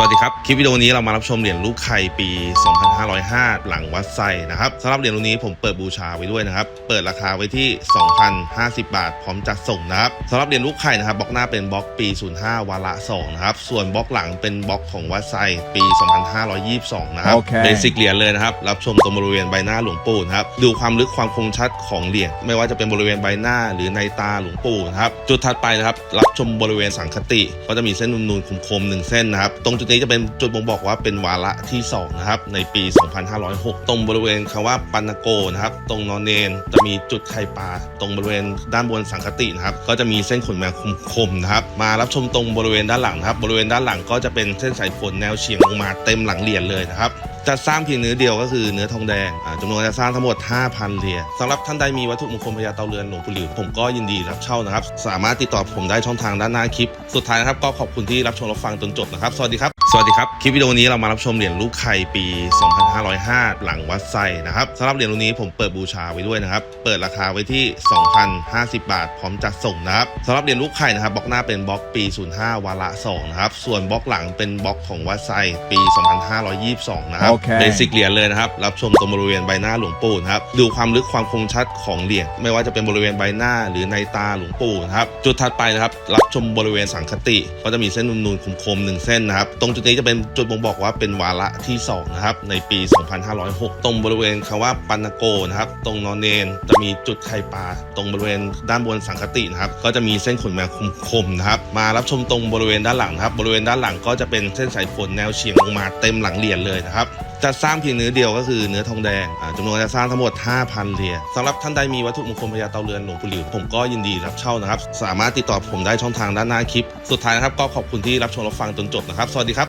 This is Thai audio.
สวัสดีครับ คลิปวิดีโอนี้เรามารับชมเหรียญลูกไข่ปี 2505 หลังวัดไซนะครับสำหรับเหรียญรุ่นนี้ผมเปิดบูชาไว้ด้วยนะครับ เปิดราคาไว้ที่ 2,050 บาท พร้อมจัดส่งนะครับสำหรับเหรียญลูกไข่นะครับบล็อกหน้าเป็นบล็อกปี 05 วาระ2นะครับ ส่วนบล็อกหลังเป็นบล็อกของวัดไซปี 2522 นะครับโอเคเบสิกเหรียญเลยนะครับ รับชมตรงบริเวณใบหน้าหลวงปู่นะครับ ดูความลึกความคมชัดของเหรียญ ไม่ว่าจะเป็นบริเวณใบหน้าหรือในตาหลวงปู่นะครับ จุดถัดไปนะครับ รับชมบริเวณสังคติ ก็จะมีเส้นนูนๆคมๆหนึ่งเส้นนะครับ ตรงจุดนี้จะเป็นจุดบ่งบอกว่าเป็นวาระที่สองนะครับในปี 2506 ตรงบริเวณคำว่าปันโกนะครับ ตรงนอนเนนจะมีจุดไข่ปลาตรงบริเวณด้านบนสังคตินะครับ ก็จะมีเส้นขนแมวคมๆนะครับ มารับชมตรงบริเวณด้านหลังนะครับ บริเวณด้านหลังก็จะเป็นเส้นสายฝนแนวเฉียงลงมาเต็มหลังเหรียญเลยนะครับจะสร้างเพียงเนื้อเดียวก็คือเนื้อทองแดงจำนวนจะสร้างทั้งหมด 5,000 เหรียญสำหรับท่านใดมีวัตถุมงคลพญาเตาเรือนหลวงปู่หลิวผมก็ยินดีรับเช่านะครับ สามารถติดต่อผมได้ช่องทางด้านหน้าคลิป สุดท้ายนะครับก็ขอบคุณที่รับชมรับฟังจนจบนะครับ สวัสดีครับ สวัสดีครับ คลิปวิดีโอนี้เรามารับชมเหรียญลูกไข่ปี 2505 หลังวัดไซนะครับสำหรับเหรียญรุ่นนี้ผมเปิดบูชาไว้ด้วยนะครับ เปิดราคาไว้ที่ 2,050 บาท พร้อมจัดส่งนะครับสำหรับเหรียญลูกไข่นะครับบล็อกหน้าเป็นบล็อกปี 05 วาระ2นะครับ ส่วนบล็อกหลังเป็นบล็อกของวัดไซปี 2522 นะครับโอเคเบสิกเหรียญเลยนะครับ รับชมตรงบริเวณใบหน้าหลวงปู่นะครับ ดูความลึกความคมชัดของเหรียญ ไม่ว่าจะเป็นบริเวณใบหน้าหรือในตาหลวงปู่นะครับ จุดถัดไปนะครับ รับชมบริเวณสังคติ ก็จะมีเส้นนูนๆคมๆหนึ่งเส้นนะครับ ตรงจุดนี้จะเป็นจุดบ่งบอกว่าเป็นวาระที่สองนะครับในปี 2506 ตรงบริเวณคำว่าปันโกนะครับตรงนอนเนนจะมีจุดไข่ปลาตรงบริเวณด้านบนสังคตินะครับก็จะมีเส้นขนแมวคมๆนะครับมารับชมตรงบริเวณด้านหลังนะครับบริเวณด้านหลังก็จะเป็นเส้นสายฝนแนวเฉียงลงมาเต็มหลังเหรียญเลยนะครับจะสร้างเพียงเนื้อเดียวก็คือเนื้อทองแดงอ่าจำนวนจะสร้างทั้งหมด 5,000 เหรียญสำหรับท่านใดมีวัตถุมงคลพญาเตาเรือนหลวงปู่หลิวผมก็ยินดีรับเช่านะครับ สามารถติดต่อผมได้ช่องทางด้านหน้าคลิป สุดท้ายนะครับก็ขอบคุณที่รับชมรับฟังจนจบนะครับ สวัสดีครับ